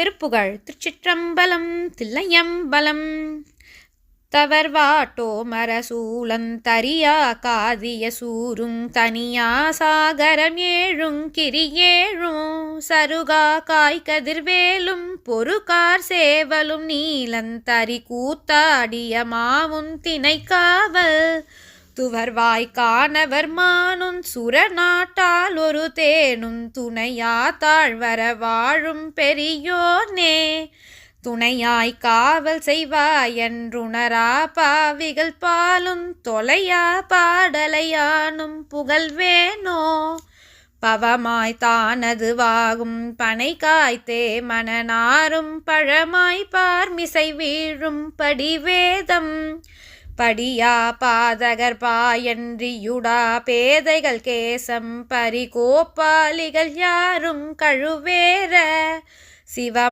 திருப்புகழ் திருச்சிற்றம்பலம் தில்லையம்பலம். தவர்வாட்டோ மரசூலந்தரியா காதிய சூரும் தனியா சாகரம் ஏழும் கிரியேழும் சருகா காய்கதிர்வேலும் பொறுகார் சேவலும் நீலந்தரி கூத்தாடிய மாவும் திணைக்காவல். துவர்வாய் காணவர் மானும் சுர நாட்டால் ஒரு தேனும் துணையா தாழ்வர வாழும் பெரியோனே. துணையாய் காவல் செய்வாயன்றுணரா பாவிகள் பாலும் தொலையா பாடலையானும் புகழ்வேனோ. பவமாய் தானது வாகும் பனை காய்த்தே மனநாரும் பழமாய் பார்மிசை வீழும் படிவேதம். படியா பாதகர் பாயன்றியுடா பேதைகள் கேசம் பரிகோப்பாலிகள் யாரும் கழுவேற சிவ